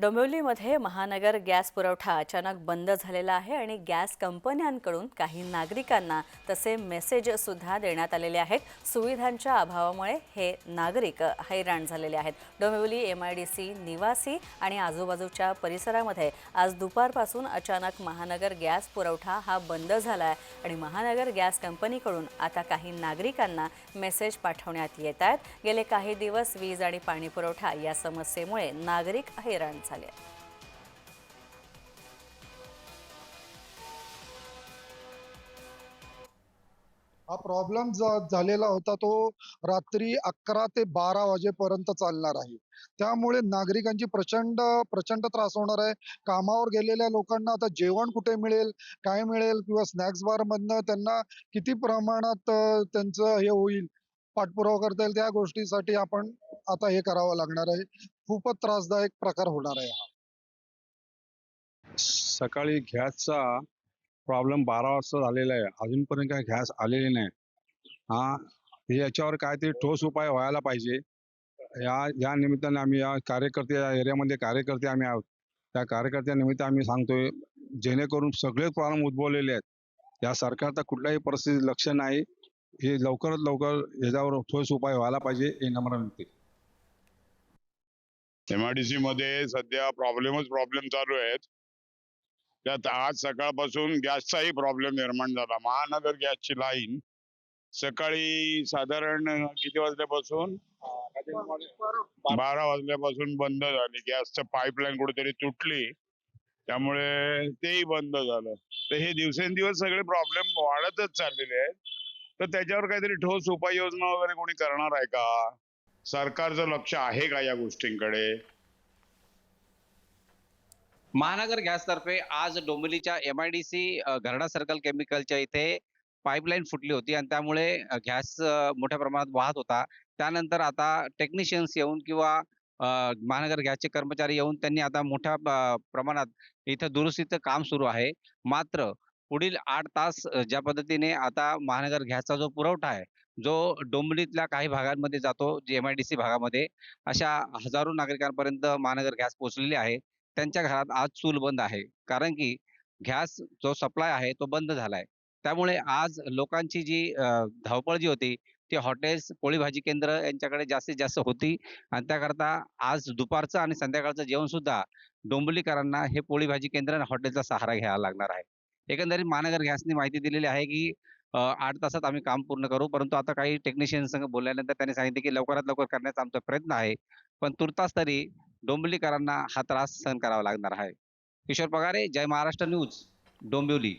डोंबिवलीमध्ये महानगर गॅस पुरवठा अचानक बंद झालेला आहे आणि गॅस कंपन्यांकडून काही नागरिकांना तसे मेसेजसुद्धा देण्यात आलेले आहेत. सुविधांच्या अभावामुळे हे नागरिक हैराण झालेले आहेत. Dombivli M I D C निवासी आणि आजूबाजूच्या परिसरामध्ये आज दुपारपासून अचानक महानगर गॅस पुरवठा हा बंद झाला आहे आणि महानगर गॅस कंपनीकडून आता काही नागरिकांना मेसेज पाठवण्यात येत आहेत. गेले काही दिवस वीज आणि पाणी पुरवठा या समस्येमुळे नागरिक हैराण झाले आहेत. हा प्रॉब्लेम झालेला होता तो रात्री अकरा ते बारा वाजेपर्यंत चालणार आहे त्यामुळे नागरिकांची प्रचंड प्रचंड त्रास होणार आहे कामावर गेलेल्या लोकांना आता जेवण कुठे मिळेल काय मिळेल किंवा स्नॅक्स बार मधनं त्यांना किती प्रमाणात त्यांचं हे होईल पाठपुरावा करता येईल त्या गोष्टीसाठी आपण आता हे करावं लागणार आहे. खूपच त्रासदायक प्रकार होणार आहे हा. सकाळी गॅसचा प्रॉब्लेम बारा वाजता झालेला आहे. अजूनपर्यंत काय गॅस आलेली नाही. हा याच्यावर काहीतरी ठोस उपाय व्हायला पाहिजे. या या निमित्ताने आम्ही या कार्यकर्ते या एरियामध्ये कार्यकर्ते आम्ही आहोत. त्या कार्यकर्त्यानिमित्त आम्ही सांगतोय जेणेकरून सगळे प्रॉब्लेम उद्भवलेले आहेत. या सरकारचा कुठल्याही परिस्थितीत लक्ष नाही. हे लवकरात लवकर याच्यावर ठोस उपाय व्हायला पाहिजे हे नम्र विनंती. एमआयडीसी मध्ये सध्या प्रॉब्लेमच प्रॉब्लेम चालू आहेत. त्यात आज सकाळपासून गॅसचाही प्रॉब्लेम निर्माण झाला. महानगर गॅसची लाईन सकाळी साधारण किती वाजल्यापासून? बारा वाजल्यापासून बंद झाली. गॅसचं पाईपलाईन कुठेतरी तुटली. त्यामुळे तेही बंद झालं. तर हे दिवसेंदिवस सगळे प्रॉब्लेम वाढतच चाललेले आहेत. तर त्याच्यावर काहीतरी ठोस उपाययोजना वगैरे कोणी करणार आहे का? सरकारचं लक्ष आहे का या गोष्टींकडे? महानगर गॅसतर्फे आज डोंबिवलीच्या M I D C Gharda circle केमिकलच्या इथे पाईपलाईन फुटली होती आणि त्यामुळे गॅस मोठ्या प्रमाणात वाहत होता. त्यानंतर आता टेक्निशियन्स येऊन किंवा महानगर गॅसचे कर्मचारी येऊन त्यांनी आता मोठ्या प्रमाणात इथं दुरुस्तीचं काम सुरू आहे. मात्र पुढील आठ तास ज्या पद्धतीने आता महानगर गॅसचा जो पुरवठा आहे जो डोंबलीतल्या काही भागांमध्ये जातो जे एम आय डी सी भागामध्ये अशा हजारो नागरिकांपर्यंत महानगर गॅस पोहोचलेली आहे. त्यांच्या घरात आज चूल बंद आहे. कारण की गॅस जो सप्लाय आहे तो बंद झालाय. त्यामुळे आज लोकांची जी धावपळ जी होती ती हॉटेल्स पोळी भाजी केंद्र यांच्याकडे जास्तीत जास्त होती. आणि त्याकरता आज दुपारचं आणि संध्याकाळचं जेवण सुद्धा डोंबलीकरांना हे पोळी भाजी केंद्र आणि हॉटेलचा सहारा घ्यावा लागणार आहे. एकंदरीत महानगर गॅसने माहिती दिलेली आहे की आठ तासात आम्ही काम पूर्ण करू. परंतु आता काही टेक्निशियन संग बोलल्यानंतर त्यांनी सांगितले की लवकरात लवकर करण्याचा आमचा प्रयत्न आहे. पण तुर्तास तरी डोंबिवलीकरांना हा त्रास सहन करावा लागणार आहे. किशोर पगारे जय महाराष्ट्र न्यूज डोंबिवली.